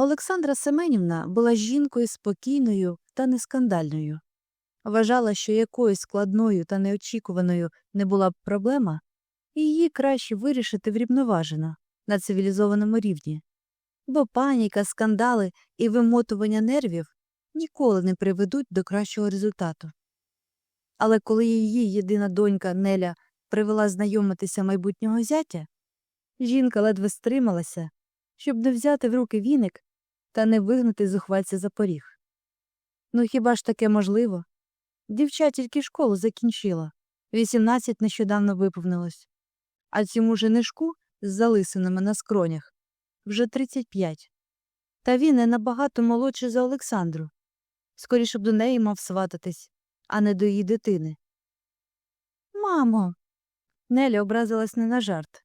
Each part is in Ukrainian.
Олександра Семенівна була жінкою спокійною та нескандальною. Вважала, що якоюсь складною та неочікуваною не була б проблема, і її краще вирішити врівноважено на цивілізованому рівні. Бо паніка, скандали і вимотування нервів ніколи не приведуть до кращого результату. Але коли її єдина донька Неля привела знайомитися майбутнього зятя, жінка ледве стрималася, щоб не взяти в руки віник та не вигнати зухвальця за поріг. Ну хіба ж таке можливо? Дівча тільки школу закінчила, 18 нещодавно виповнилось, а цьому женишку з залисинами на скронях вже 35. Та він не набагато молодший за Олександру. Скоріше б до неї мав свататись, а не до її дитини. Мамо. Неля образилась не на жарт.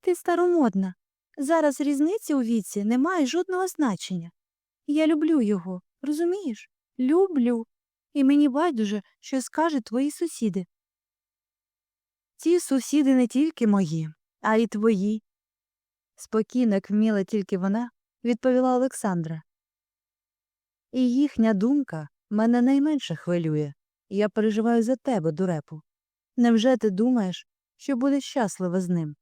Ти старомодна. Зараз різниці у віці не має жодного значення. Я люблю його, розумієш? Люблю. І мені байдуже, що скажуть твої сусіди. Ці сусіди не тільки мої, а й твої. Спокійно, як вміла тільки вона, відповіла Олександра. І їхня думка мене найменше хвилює. Я переживаю за тебе, дурепу. Невже ти думаєш, що будеш щаслива з ним?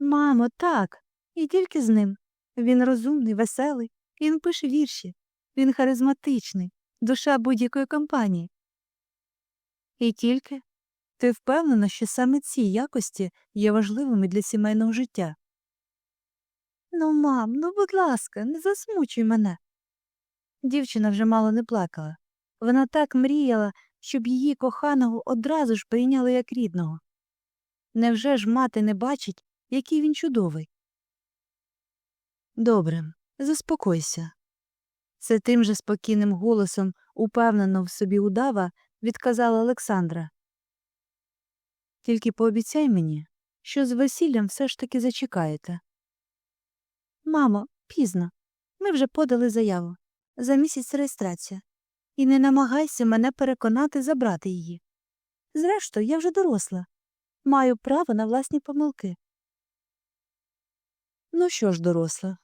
Мамо, так, і тільки з ним. Він розумний, веселий, він пише вірші, він харизматичний, душа будь-якої компанії. І тільки ти впевнена, що саме ці якості є важливими для сімейного життя. Ну, мам, ну, будь ласка, не засмучуй мене. Дівчина вже мало не плакала. Вона так мріяла, щоб її коханого одразу ж прийняли як рідного. Невже ж мати не бачить, який він чудовий? Добре, заспокойся. Це тим же спокійним голосом, упевнено в собі удава, відказала Олександра. Тільки пообіцяй мені, що з весіллям все ж таки зачекаєте. Мамо, пізно. Ми вже подали заяву. За місяць реєстрація. І не намагайся мене переконати забрати її. Зрештою, я вже доросла. Маю право на власні помилки. Ну що ж, доросла.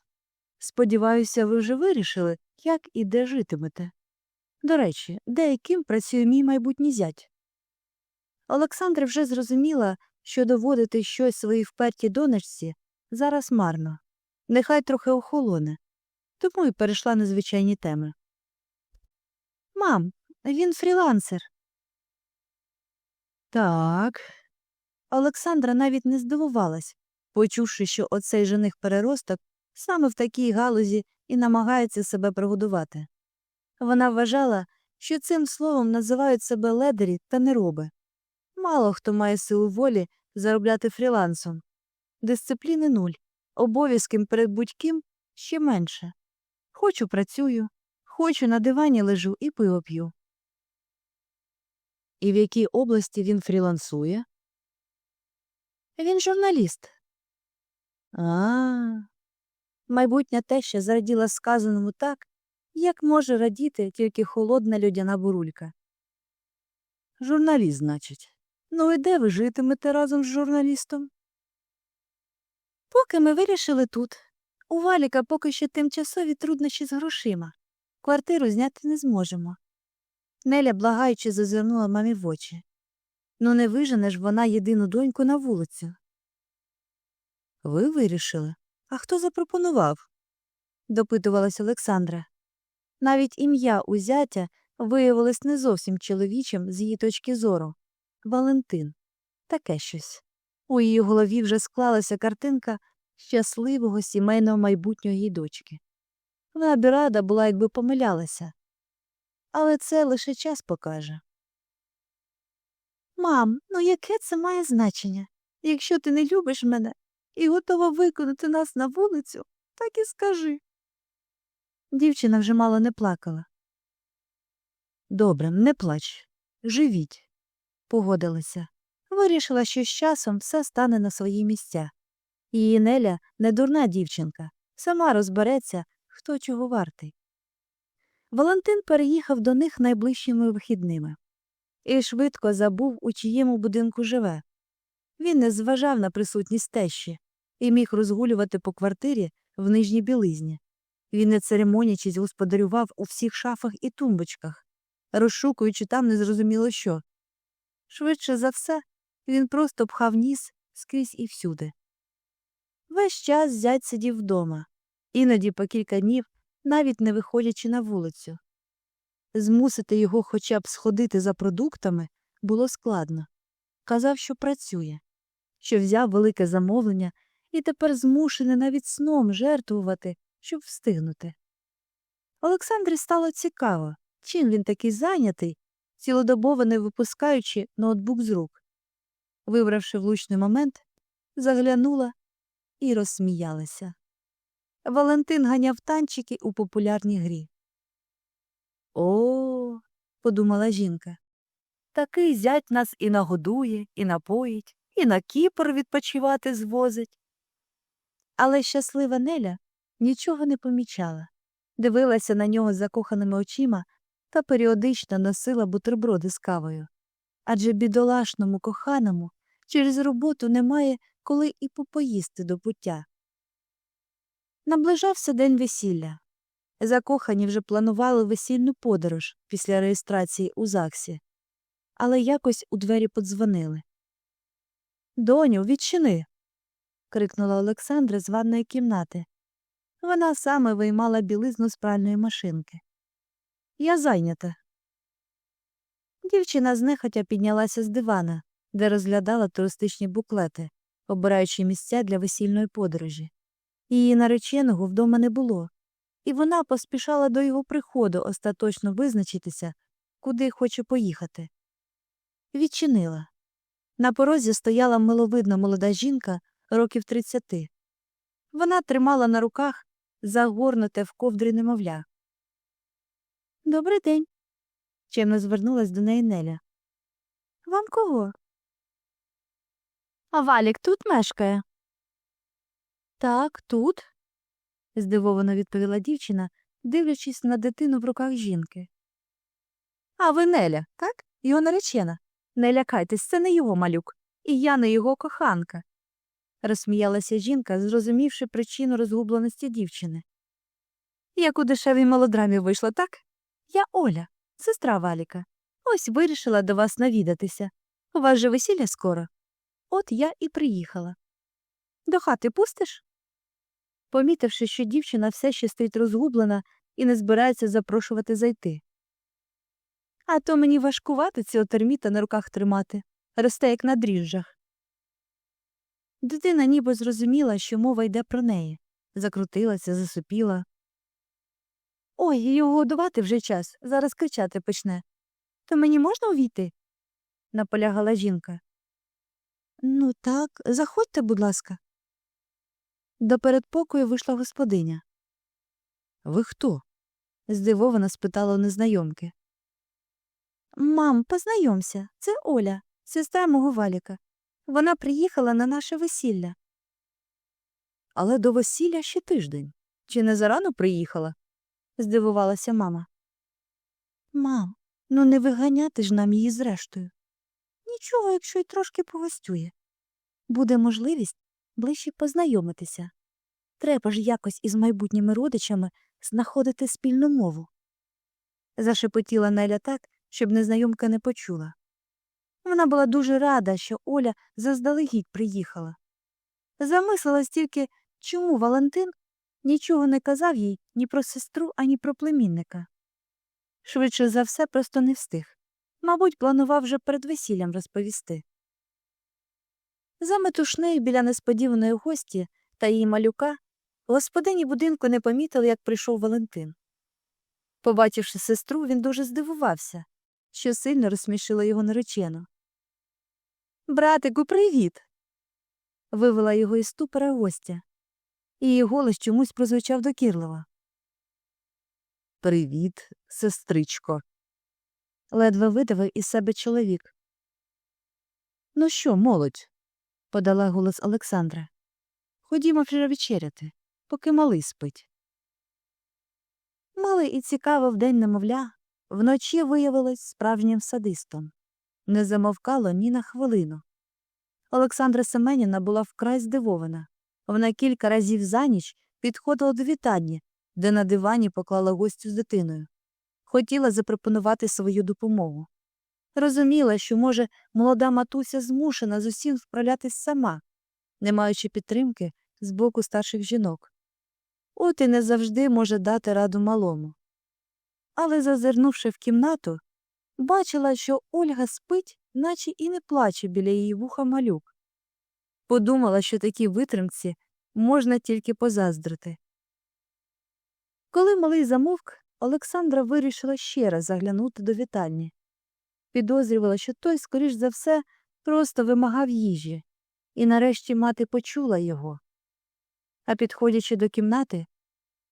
Сподіваюся, ви вже вирішили, як і де житимете. До речі, де і працює мій майбутній зять. Олександра вже зрозуміла, що доводити щось своїй впертій донечці зараз марно. Нехай трохи охолоне, тому й перейшла на звичайні теми. Мам, він фрілансер. Так. Олександра навіть не здивувалась, почувши, що оцей жених переросток саме в такій галузі і намагається себе прогодувати. Вона вважала, що цим словом називають себе ледері та нероби. Мало хто має силу волі заробляти фрілансом. Дисципліни нуль, обов'язків перед будь-ким ще менше. Хочу працюю, хочу на дивані лежу і пиво п'ю. І в якій області він фрілансує? Він журналіст. А. Майбутня теща зраділа сказаному так, як може радіти тільки холодна льодяна бурулька. Журналіст, значить. Ну і де ви житимете разом з журналістом? Поки ми вирішили тут. У Валіка поки що тимчасові труднощі з грошима. Квартиру зняти не зможемо. Неля, благаючи, зазирнула мамі в очі. Ну, не вижене ж вона єдину доньку на вулицю. Ви вирішили? А хто запропонував? допитувалась Олександра. Навіть ім'я у виявилось не зовсім чоловічим з її точки зору. Валентин. Таке щось. У її голові вже склалася картинка щасливого сімейного майбутнього її дочки. Вона б рада була, якби помилялася. Але це лише час покаже. Мам, ну яке це має значення? Якщо ти не любиш мене і готова виконати нас на вулицю, так і скажи. Дівчина вже мало не плакала. Добре, не плач. Живіть. Погодилася. Вирішила, що з часом все стане на свої місця. Її Неля не дурна дівчинка, сама розбереться, хто чого вартий. Валентин переїхав до них найближчими вихідними і швидко забув, у чиєму будинку живе. Він не зважав на присутність тещі і міг розгулювати по квартирі в нижній білизні. Він, не церемонячись, господарював у всіх шафах і тумбочках, розшукуючи там незрозуміло що. Швидше за все, він просто пхав ніс скрізь і всюди. Весь час зять сидів вдома, іноді по кілька днів, навіть не виходячи на вулицю. Змусити його хоча б сходити за продуктами було складно. Казав, що працює, що взяв велике замовлення і тепер змушений навіть сном жертвувати, щоб встигнути. Олександрі стало цікаво, чим він такий зайнятий, цілодобово не випускаючи ноутбук з рук. Вибравши влучний момент, заглянула і розсміялася. Валентин ганяв танчики у популярній грі. О, подумала жінка. Такий зять нас і нагодує, і напоїть, і на Кіпр відпочивати звозить. Але щаслива Неля нічого не помічала, дивилася на нього закоханими очима та періодично носила бутерброди з кавою. Адже бідолашному коханому через роботу немає коли і попоїсти до пуття. Наближався день весілля. Закохані вже планували весільну подорож після реєстрації у ЗАГСі, але якось у двері подзвонили. Доню, відчини. крикнула Олександра з ванної кімнати. Вона саме виймала білизну з пральної машинки. Я зайнята. Дівчина знехотя піднялася з дивана, де розглядала туристичні буклети, обираючи місця для весільної подорожі. Її нареченого вдома не було, і вона поспішала до його приходу остаточно визначитися, куди хоче поїхати. Відчинила. На порозі стояла миловидна молода жінка років тридцяти. Вона тримала на руках загорнуте в ковдрі немовля. Добрий день. чемно звернулась до неї Неля. Вам кого? А Валік тут мешкає? Так, тут, здивовано відповіла дівчина, дивлячись на дитину в руках жінки. А ви Неля, так? Його наречена. Не лякайтесь, це не його малюк, і я не його коханка, розсміялася жінка, зрозумівши причину розгубленості дівчини. Як у дешевій мелодрамі вийшло, так? Я Оля, сестра Валіка. Ось вирішила до вас навідатися. У вас же весілля скоро. От я і приїхала. До хати пустиш? Помітивши, що дівчина все ще стоїть розгублена і не збирається запрошувати зайти. А то мені важкувати цього терміта на руках тримати, росте як на дріжджах. Дитина ніби зрозуміла, що мова йде про неї, закрутилася, засупіла. Ой, його годувати вже час, зараз кричати почне. То мені можна увійти? наполягала жінка. Ну, так, заходьте, будь ласка. До передпокою вийшла господиня. Ви хто? здивовано спитала у незнайомки. Мам, познайомся, це Оля, сестра мого валіка. Вона приїхала на наше весілля. Але до весілля ще тиждень. Чи не зарано приїхала? здивувалася мама. Мам, ну не виганяти ж нам її зрештою. Нічого, якщо й трошки погостює. Буде можливість ближче познайомитися. Треба ж якось із майбутніми родичами знаходити спільну мову. Зашепотіла Неля так, щоб незнайомка не почула. Вона була дуже рада, що Оля заздалегідь приїхала. Замислилась тільки, чому Валентин нічого не казав їй ні про сестру, ані про племінника. Швидше за все, просто не встиг. Мабуть, планував вже перед весіллям розповісти. За метушнею біля несподіваної гості та її малюка господині будинку не помітили, як прийшов Валентин. Побачивши сестру, він дуже здивувався, що сильно розсмішила його наречену. Братику, привіт. вивела його із ступора гостя, її голос чомусь прозвучав докірливо. Привіт, сестричко. ледве видавив із себе чоловік. Ну що, молодь? подала голос Олександра. Ходімо вже вечеряти, поки малий спить. Малий і цікаво вдень немовля, вночі виявилось справжнім садистом. Не замовкало ні на хвилину. Олександра Семенівна була вкрай здивована. Вона кілька разів за ніч підходила до вітальні, де на дивані поклала гостю з дитиною. Хотіла запропонувати свою допомогу. Розуміла, що, може, молода матуся змушена з усім справлятись сама, не маючи підтримки з боку старших жінок. От і не завжди може дати раду малому. Але, зазирнувши в кімнату, бачила, що Ольга спить, наче і не плаче біля її вуха малюк. Подумала, що такій витримці можна тільки позаздрити. Коли малий замовк, Олександра вирішила ще раз заглянути до вітальні. Підозрювала, що той, скоріш за все, просто вимагав їжі, і нарешті мати почула його. А підходячи до кімнати,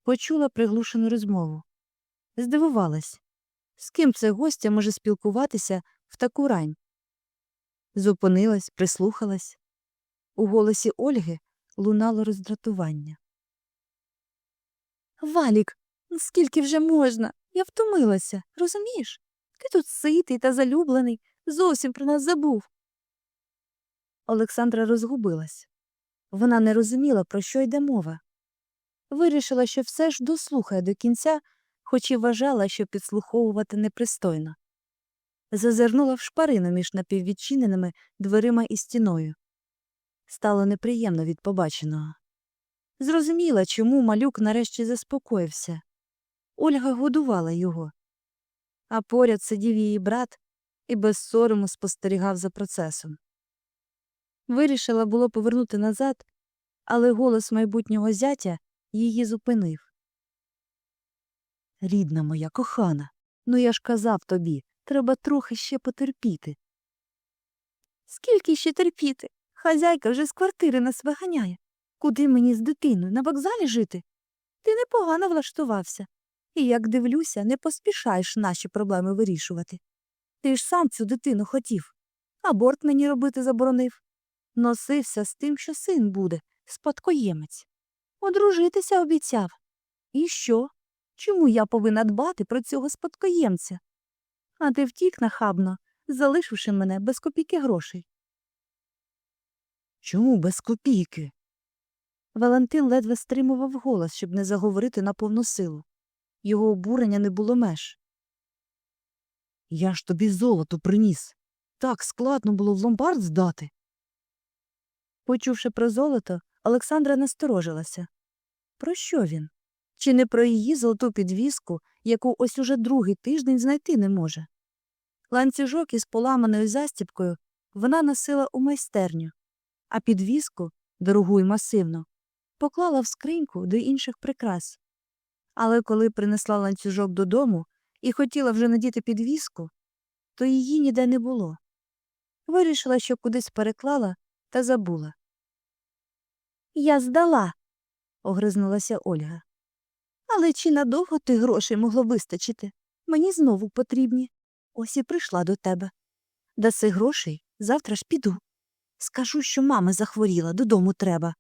почула приглушену розмову. Здивувалась, з ким це гостя може спілкуватися в таку рань. Зупинилась, прислухалась. У голосі Ольги лунало роздратування. Валік, скільки вже можна? Я втомилася, розумієш? Ти тут ситий та залюблений, зовсім про нас забув. Олександра розгубилась. Вона не розуміла, про що йде мова. Вирішила, що все ж дослухає до кінця, хоч і вважала, що підслуховувати непристойно. Зазирнула в шпарину між напіввідчиненими дверима і стіною. Стало неприємно від побаченого. Зрозуміла, чому малюк нарешті заспокоївся. Ольга годувала його. А поряд сидів її брат і без сорому спостерігав за процесом. Вирішила було повернути назад, але голос майбутнього зятя її зупинив. Рідна моя кохана, ну я ж казав тобі, треба трохи ще потерпіти. Скільки ще терпіти? Хазяйка вже з квартири нас виганяє. Куди мені з дитиною на вокзалі жити? Ти непогано влаштувався. І, як дивлюся, не поспішаєш наші проблеми вирішувати. Ти ж сам цю дитину хотів. Аборт мені робити заборонив. Носився з тим, що син буде, спадкоємець. Одружитися обіцяв. І що? Чому я повинна дбати про цього спадкоємця? А ти втік нахабно, залишивши мене без копійки грошей. Чому без копійки? Валентин ледве стримував голос, щоб не заговорити на повну силу. Його обурення не було меж. Я ж тобі золото приніс. Так складно було в ломбард здати. Почувши про золото, Олександра насторожилася. Про що він? Чи не про її золоту підвіску, яку ось уже другий тиждень знайти не може? Ланцюжок із поламаною застіпкою вона носила у майстерню, а підвіску, дорогу й масивну, поклала в скриньку до інших прикрас. Але коли принесла ланцюжок додому і хотіла вже надіти підвіску, то її ніде не було. Вирішила, що кудись переклала та забула. Я здала, огризнулася Ольга. Але чи надовго ти грошей могло вистачити? Мені знову потрібні. Ось і прийшла до тебе. Даси грошей, завтра ж піду. Скажу, що мама захворіла, додому треба.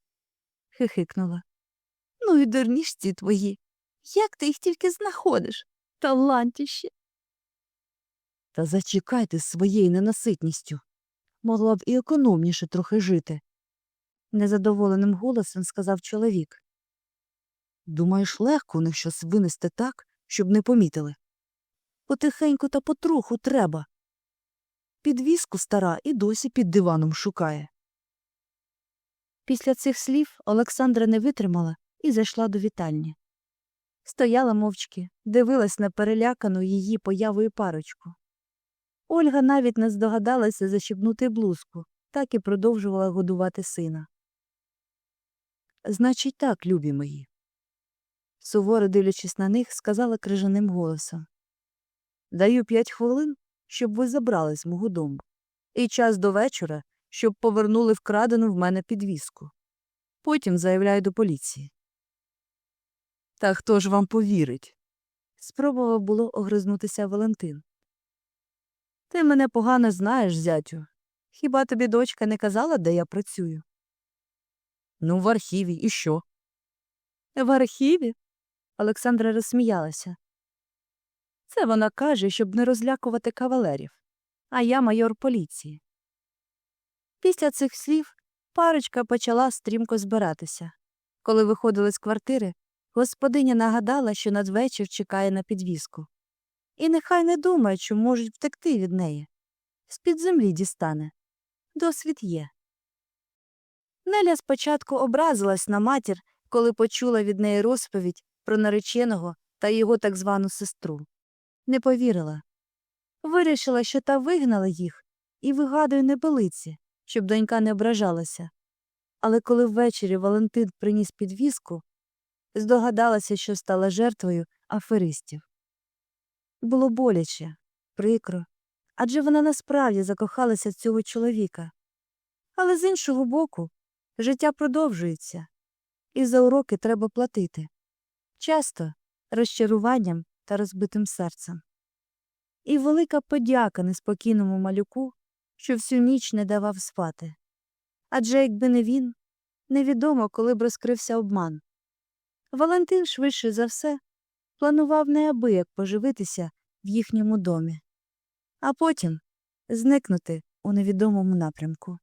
хихикнула. Ну і дурнішці твої. Як ти їх тільки знаходиш? Талантіще. Та зачекайте з своєю ненаситністю. Могла б і економніше трохи жити. Незадоволеним голосом сказав чоловік. Думаєш, легко у них щось винести так, щоб не помітили? Потихеньку та потроху треба. Підвіску стара і досі під диваном шукає. Після цих слів Олександра не витримала і зайшла до вітальні. Стояла мовчки, дивилась на перелякану її появою парочку. Ольга навіть не здогадалася защібнути блузку, так і продовжувала годувати сина. Значить, так, любі мої. Суворо дивлячись на них, сказала крижаним голосом. Даю п'ять хвилин, щоб ви забрали з мого дому, і час до вечора, щоб повернули вкрадену в мене підвіску. Потім заявляю до поліції. Та хто ж вам повірить? спробував було огризнутися Валентин. Ти мене погано знаєш, зятю. Хіба тобі дочка не казала, де я працюю? Ну, в архіві, і що? В архіві? Олександра розсміялася. Це вона каже, щоб не розлякувати кавалерів, а я майор поліції. Після цих слів парочка почала стрімко збиратися. Коли виходили з квартири, господиня нагадала, що надвечір чекає на підвіску. І нехай не думає, що можуть втекти від неї. З-під землі дістане. Досвід є. Неля спочатку образилась на матір, коли почула від неї розповідь про нареченого та його так звану сестру. Не повірила. Вирішила, що та вигнала їх і вигадує небелиці, щоб донька не ображалася. Але коли ввечері Валентин приніс підвіску, здогадалася, що стала жертвою аферистів. Було боляче, прикро, адже вона насправді закохалася цього чоловіка. Але з іншого боку, життя продовжується, і за уроки треба платити. Часто розчаруванням та розбитим серцем. І велика подяка неспокійному малюку, що всю ніч не давав спати. Адже якби не він, невідомо, коли б розкрився обман. Валентин, швидше за все, планував неабияк поживитися в їхньому домі, а потім зникнути у невідомому напрямку.